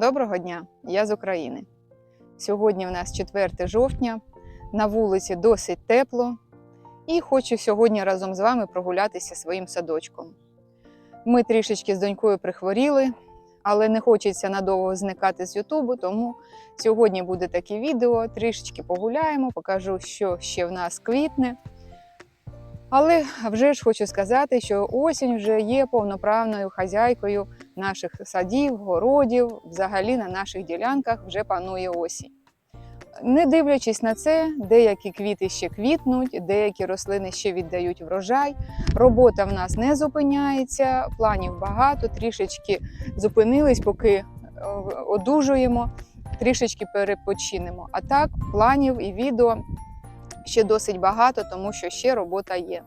Доброго дня, я з України. Сьогодні в нас 4 жовтня, на вулиці досить тепло, і хочу сьогодні разом з вами прогулятися своїм садочком. Ми трішечки з донькою прихворіли, але не хочеться надовго зникати з Ютубу, тому сьогодні буде таке відео. Трішечки погуляємо, покажу, що ще в нас квітне. Але вже ж хочу сказати, що осінь вже є повноправною хазяйкою наших садів, городів, взагалі на наших ділянках вже панує осінь. Не дивлячись на це, деякі квіти ще квітнуть, деякі рослини ще віддають врожай. Робота в нас не зупиняється, планів багато, трішечки зупинились, поки е, одужуємо, трішечки перепочинемо. А так, планів і відео ще досить багато, тому що ще робота є.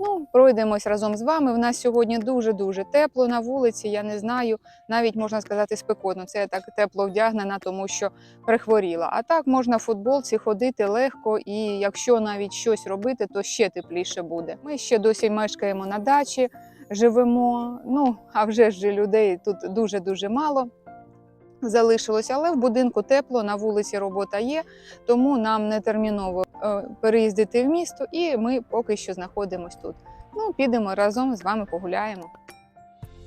Ну, пройдемось разом з вами. В нас сьогодні дуже-дуже тепло на вулиці. Я не знаю, навіть можна сказати спекотно. Це я так тепло вдягнена, тому що прихворіла. А так можна в футболці ходити легко, і якщо навіть щось робити, то ще тепліше буде. Ми ще досі мешкаємо на дачі, живемо. Ну а вже ж людей тут дуже-дуже мало. Залишилося, але в будинку тепло, на вулиці робота є, тому нам не терміново переїздити в місто, і ми поки що знаходимося тут. Ну, підемо разом з вами погуляємо.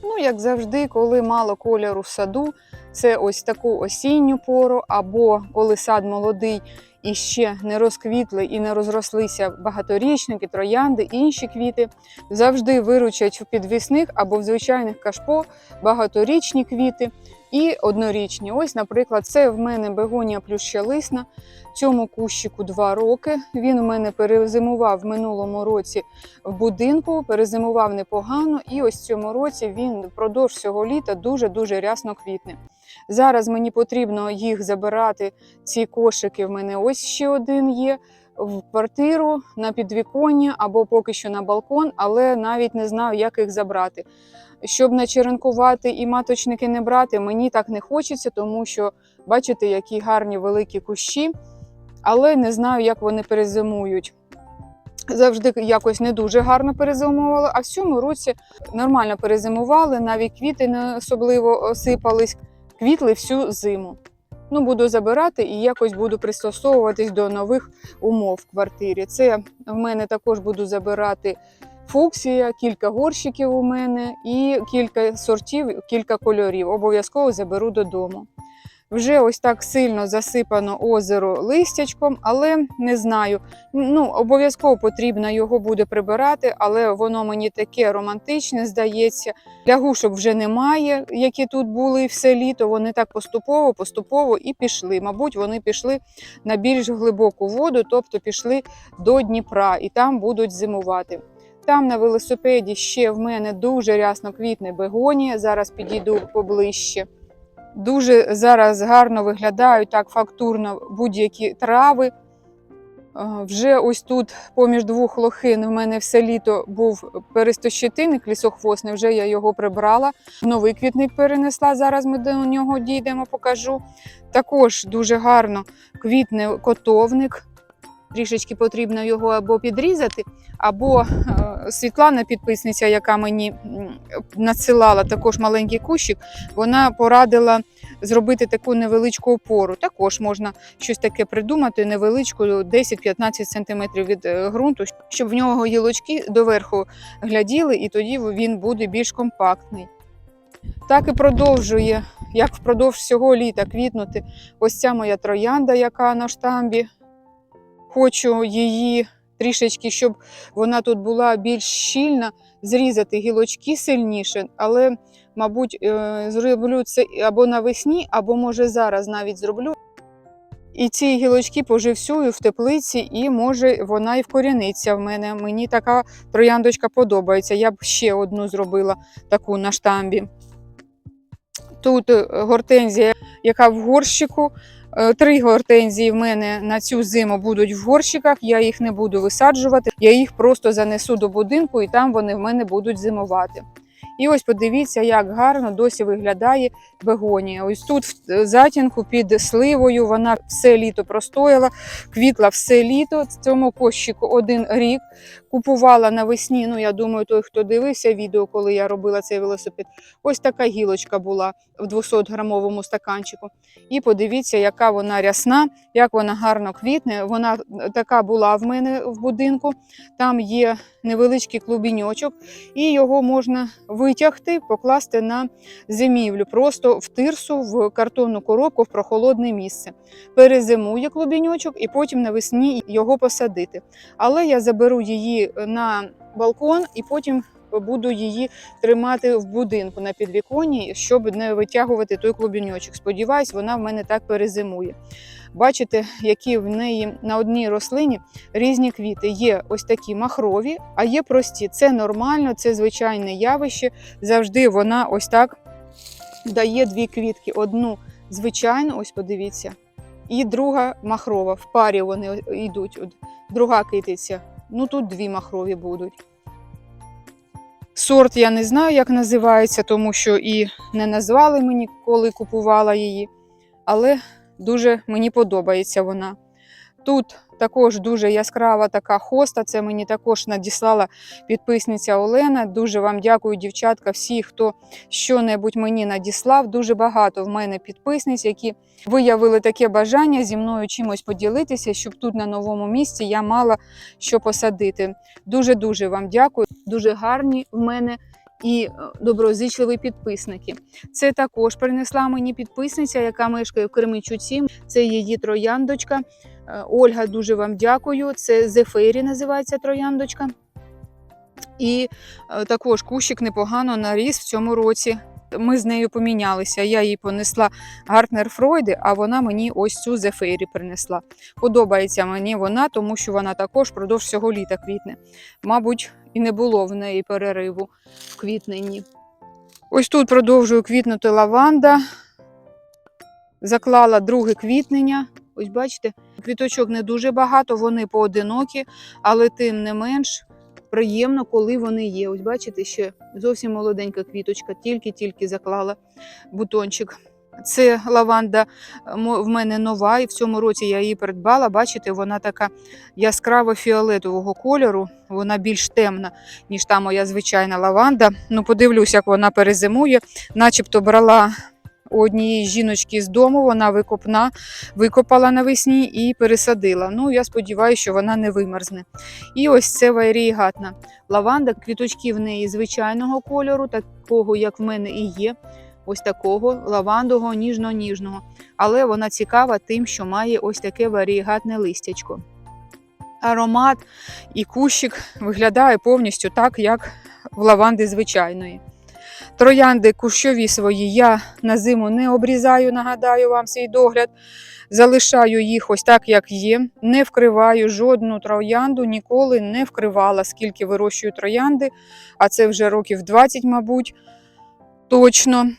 Ну, як завжди, коли мало кольору в саду, це ось таку осінню пору, або коли сад молодий і ще не розквітли і не розрослися багаторічники, троянди, інші квіти, завжди виручать в підвісних або в звичайних кашпо багаторічні квіти і однорічні. Ось, наприклад, це в мене бегонія плющалисна. Цьому кущику 2 роки. Він у мене перезимував в минулому році в будинку, перезимував непогано, і ось цьому році він впродовж всього літа дуже-дуже рясно квітне. Зараз мені потрібно їх забирати. Ці кошики в мене ось ще один є. В квартиру на підвіконня або поки що на балкон, але навіть не знаю, як їх забрати. Щоб не черенкувати і маточники не брати, мені так не хочеться, тому що бачите, які гарні великі кущі, але не знаю, як вони перезимують. Завжди якось не дуже гарно перезимували, а в цьому році нормально перезимували, навіть квіти не особливо осипались, квітли всю зиму. Ну, буду забирати і якось буду пристосовуватись до нових умов в квартирі. Це в мене також буду забирати фуксія, кілька горщиків у мене і кілька сортів, кілька кольорів. Обов'язково заберу додому. Вже ось так сильно засипано озеро листячком, але не знаю. Ну, обов'язково потрібно його буде прибирати, але воно мені таке романтичне здається. Лягушок вже немає, які тут були все літо. Вони так поступово, поступово і пішли. Мабуть, вони пішли на більш глибоку воду, тобто пішли до Дніпра і там будуть зимувати. Там на велосипеді ще в мене дуже рясно квітне бегонія. Зараз підійду поближче. Дуже зараз гарно виглядають так фактурно будь-які трави. Е, Вже ось тут, поміж двох лохин, в мене все літо був перестощетинник лісохвосний, вже я його прибрала. Новий квітник перенесла. Зараз ми до нього дійдемо, покажу. Також дуже гарно квітне котовник. Трішечки потрібно його або підрізати, або е, Світлана, підписниця, яка мені надсилала також маленький кущик, вона порадила зробити таку невеличку опору. Також можна щось таке придумати, невеличку 10-15 см від е, ґрунту, щоб в нього гілочки доверху гляділи, і тоді він буде більш компактний. Так і продовжує, як впродовж всього літа квітнути ось ця моя троянда, яка на штамбі. Хочу її трішечки, щоб вона тут була більш щільна, зрізати гілочки сильніше, але, мабуть, е, зроблю це або навесні, або може зараз навіть зроблю. І ці гілочки поживсюю в теплиці, і може вона і вкоріниться в мене. Мені така трояндочка подобається. Я б ще одну зробила таку на штамбі. Тут е, гортензія, яка в горщику. Е, Три гортензії в мене на цю зиму будуть в горщиках. Я їх не буду висаджувати. Я їх просто занесу до будинку, і там вони в мене будуть зимувати. І ось подивіться, як гарно досі виглядає бегонія. Ось тут в затінку під сливою вона все літо простояла, квітла все літо. Цьому кощику один рік. Купувала навесні. Ну, я думаю, той, хто дивився відео, коли я робила цей велосипед, ось така гілочка була в 200-грамовому стаканчику. І подивіться, яка вона рясна, як вона гарно квітне. Вона така була в мене в будинку. Там є невеличкий клубіньочок, і його можна витягти, покласти на зимівлю, просто в тирсу, в картонну коробку, в прохолодне місце. Перезимує клубіньочок і потім навесні його посадити. Але я заберу її на балкон і потім буду її тримати в будинку на підвіконні, щоб не витягувати той клубіньочок. Сподіваюсь, вона в мене так перезимує. Бачите, які в неї на одній рослині різні квіти. Є ось такі махрові, а є прості. Це нормально, це звичайне явище. Завжди вона ось так дає дві квітки. Одну звичайну, ось подивіться, і друга махрова. В парі вони йдуть. Друга китиця. Ну тут дві махрові будуть. Сорт я не знаю, як називається, тому що і не назвали мені, коли купувала її. Але дуже мені подобається вона. Тут також дуже яскрава така хоста. Це мені також надіслала підписниця Олена. Дуже вам дякую, дівчатка, всі, хто що-небудь мені надіслав. Дуже багато в мене підписниць, які виявили таке бажання зі мною чимось поділитися, щоб тут на новому місці я мала що посадити. Дуже дуже вам дякую. Дуже гарні в мене. І е, доброзичливі підписники. Це також принесла мені підписниця, яка мешкає в Кременчуці. Це її трояндочка. Ольга, дуже вам дякую. Це Зефирі називається трояндочка. І е, також кущик непогано наріс в цьому році. Ми з нею помінялися. Я їй понесла Гартнер Фройди, а вона мені ось цю Зефирі принесла. Подобається мені вона, тому що вона також продовж всього літа квітне. Мабуть, і не було в неї перериву в квітненні. Ось тут продовжую квітнути лаванда. Заклала друге квітнення. Ось бачите, квіточок не дуже багато, вони поодинокі, але тим не менш приємно, коли вони є. Ось бачите, ще зовсім молоденька квіточка, тільки-тільки заклала бутончик. Це лаванда е, в мене нова, і в цьому році я її придбала. Бачите, вона така яскраво фіолетового кольору, вона більш темна, ніж та моя звичайна лаванда. Ну, подивлюсь, як вона перезимує. Начебто брала у однієї жіночки з дому, вона викопна, викопала навесні і пересадила. Ну, я сподіваюся, що вона не вимерзне. І ось це варігатна лаванда, квіточки в неї звичайного кольору, такого, як в мене і є. Ось такого лавандового ніжно-ніжного. Але вона цікава тим, що має ось таке варігатне листячко. Аромат і кущик виглядає повністю так, як в лаванди звичайної. Троянди кущові свої я на зиму не обрізаю, нагадаю вам свій догляд. Залишаю їх ось так, як є. Не вкриваю жодну троянду, ніколи не вкривала, скільки вирощую троянди, а це вже років 20, мабуть, точно.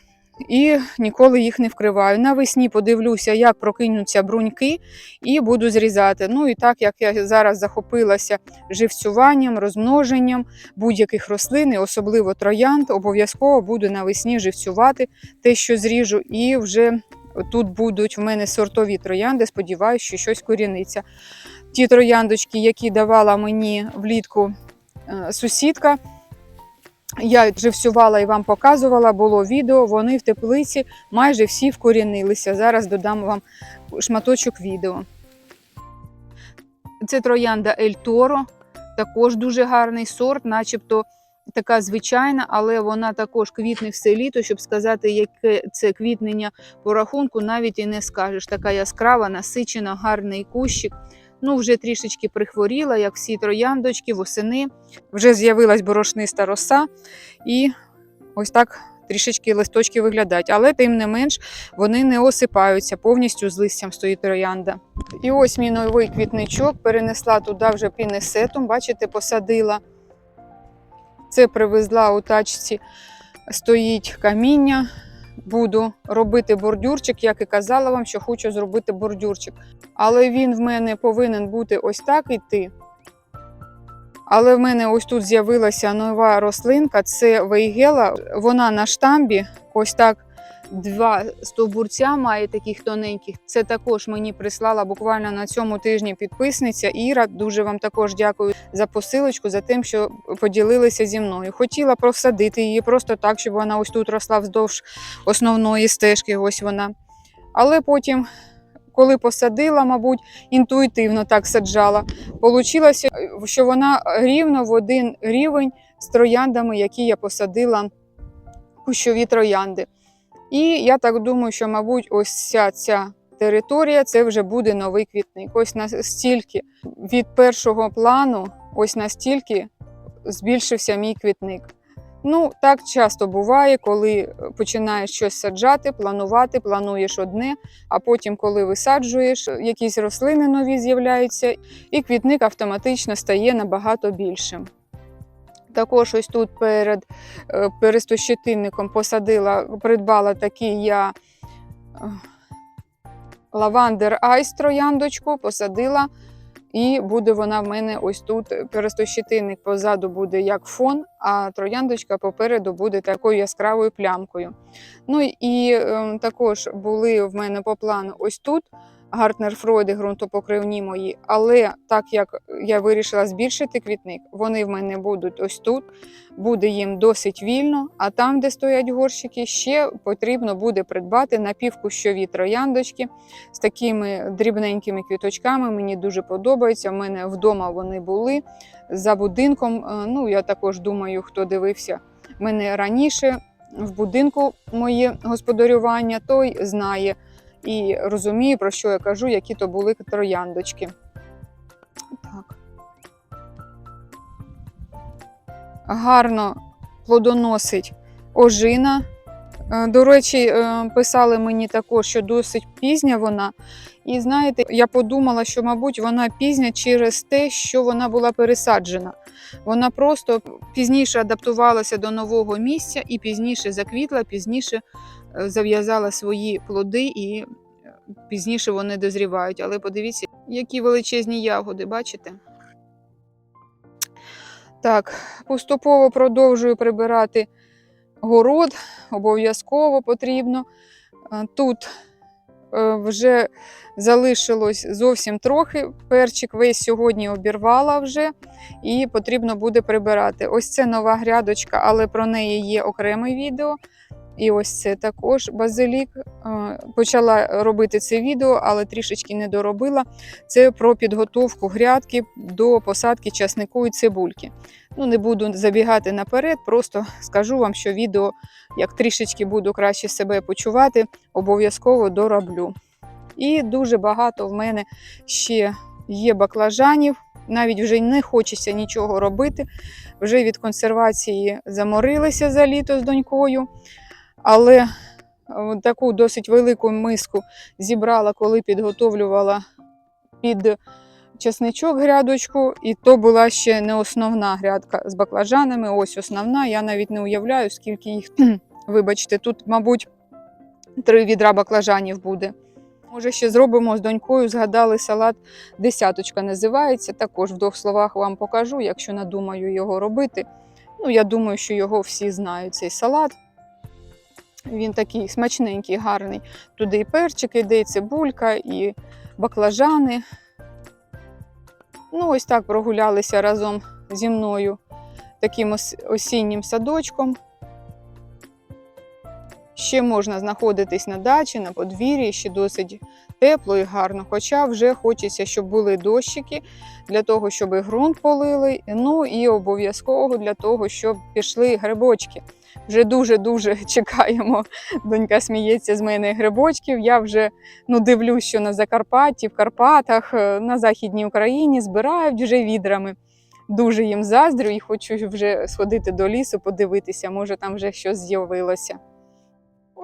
І ніколи їх не вкриваю. Навесні подивлюся, як прокинуться бруньки, і буду зрізати. Ну і так як я зараз захопилася живцюванням, розмноженням будь-яких рослин, особливо троянд, обов'язково буду навесні живцювати те, що зріжу, і вже тут будуть в мене сортові троянди. Сподіваюся, що щось коріниться. Ті трояндочки, які давала мені влітку е, сусідка. Я живсювала і вам показувала, було відео, вони в теплиці майже всі вкорінилися. Зараз додам вам шматочок відео. Це троянда Ель Торо, також дуже гарний сорт, начебто така звичайна, але вона також квітне все літо, щоб сказати, яке це квітнення по рахунку, навіть і не скажеш. Така яскрава, насичена, гарний кущик. Ну, вже трішечки прихворіла, як всі трояндочки, восени. Вже з'явилась борошниста роса, і ось так трішечки листочки виглядають. Але тим не менш вони не осипаються, повністю з листям стоїть троянда. І ось мій новий квітничок перенесла туди вже пінесетом, бачите, посадила. Це привезла у тачці, стоїть каміння. Буду робити бордюрчик, як і казала вам, що хочу зробити бордюрчик. Але він в мене повинен бути ось так іти. Але в мене ось тут з'явилася нова рослинка, це вейгела. Вона на штамбі, ось так два стовбурця має таких тоненьких. Це також мені прислала буквально на цьому тижні підписниця Іра. Дуже вам також дякую за посилочку, за тим, що поділилися зі мною. Хотіла просадити її просто так, щоб вона ось тут росла вздовж основної стежки. Ось вона. Але потім, коли посадила, мабуть, інтуїтивно так саджала, получилося, що вона рівно в один рівень з трояндами, які я посадила кущові троянди. І я так думаю, що, мабуть, ось ця, ця територія це вже буде новий квітник. Ось настільки від першого плану, ось настільки збільшився мій квітник. Ну, так часто буває, коли починаєш щось саджати, планувати, плануєш одне, а потім, коли висаджуєш, якісь рослини нові з'являються, і квітник автоматично стає набагато більшим. Також ось тут перед е, перестощитинником посадила, придбала такий я е, лавандер айс трояндочку, посадила, і буде вона в мене ось тут. Перестощитинник позаду буде як фон, а трояндочка попереду буде такою яскравою плямкою. Ну і е, також були в мене по плану ось тут. Гартнер Фройди ґрунтопокривні мої, але так як я вирішила збільшити квітник, вони в мене будуть ось тут, буде їм досить вільно, а там, де стоять горщики, ще потрібно буде придбати напівкущові трояндочки з такими дрібненькими квіточками. Мені дуже подобається. У мене вдома вони були за будинком. е, Ну, я також думаю, хто дивився мене раніше в будинку моє господарювання, той знає і розумію, про що я кажу, які то були трояндочки. Так. Гарно плодоносить ожина. Е, До речі, е, писали мені також, що досить пізня вона. І знаєте, я подумала, що, мабуть, вона пізня через те, що вона була пересаджена. Вона просто пізніше адаптувалася до нового місця і пізніше заквітла, пізніше е, зав'язала свої плоди і пізніше вони дозрівають. Але подивіться, які величезні ягоди, бачите? Так, поступово продовжую прибирати город, обов'язково потрібно. Е, Тут е, вже залишилось зовсім трохи. Перчик весь сьогодні обірвала вже і потрібно буде прибирати. Ось це нова грядочка, але про неї є окреме відео. І ось це також базилік. Е, Почала робити це відео, але трішечки не доробила. Це про підготовку грядки до посадки часнику і цибульки. Ну, не буду забігати наперед, просто скажу вам, що відео, як трішечки буду краще себе почувати, обов'язково дороблю. І дуже багато в мене ще є баклажанів. Навіть вже не хочеться нічого робити. Вже від консервації заморилися за літо з донькою. Але е, таку досить велику миску зібрала, коли підготовлювала під чесничок грядочку, і то була ще не основна грядка з баклажанами. Ось основна. Я навіть не уявляю, скільки їх. Вибачте, тут, мабуть, три відра баклажанів буде. Може, ще зробимо з донькою, згадали салат десяточка називається. Також в двох словах вам покажу, якщо надумаю його робити. Ну, я думаю, що його всі знають, цей салат. Він такий смачненький, гарний. Туди і перчик іде, і цибулька, і баклажани. Ну, ось так прогулялися разом зі мною таким осіннім садочком. Ще можна знаходитись на дачі, на подвір'ї, ще досить тепло і гарно. Хоча вже хочеться, щоб були дощики для того, щоб ґрунт полили. Ну і обов'язково для того, щоб пішли грибочки. Вже дуже-дуже чекаємо. Донька сміється з мене грибочків. Я вже ну, дивлюсь, що на Закарпатті, в Карпатах, е, на Західній Україні збирають вже відрами. Дуже їм заздрю і хочу вже сходити до лісу, подивитися, може там вже щось з'явилося.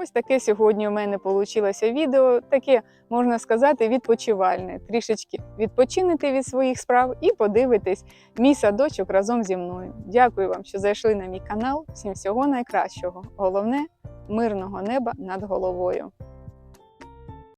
Ось таке сьогодні у мене вийшло відео, таке, можна сказати, відпочивальне. Трішечки відпочинете від своїх справ і подивитесь мій садочок разом зі мною. Дякую вам, що зайшли на мій канал. Всім всього найкращого. Головне мирного неба над головою.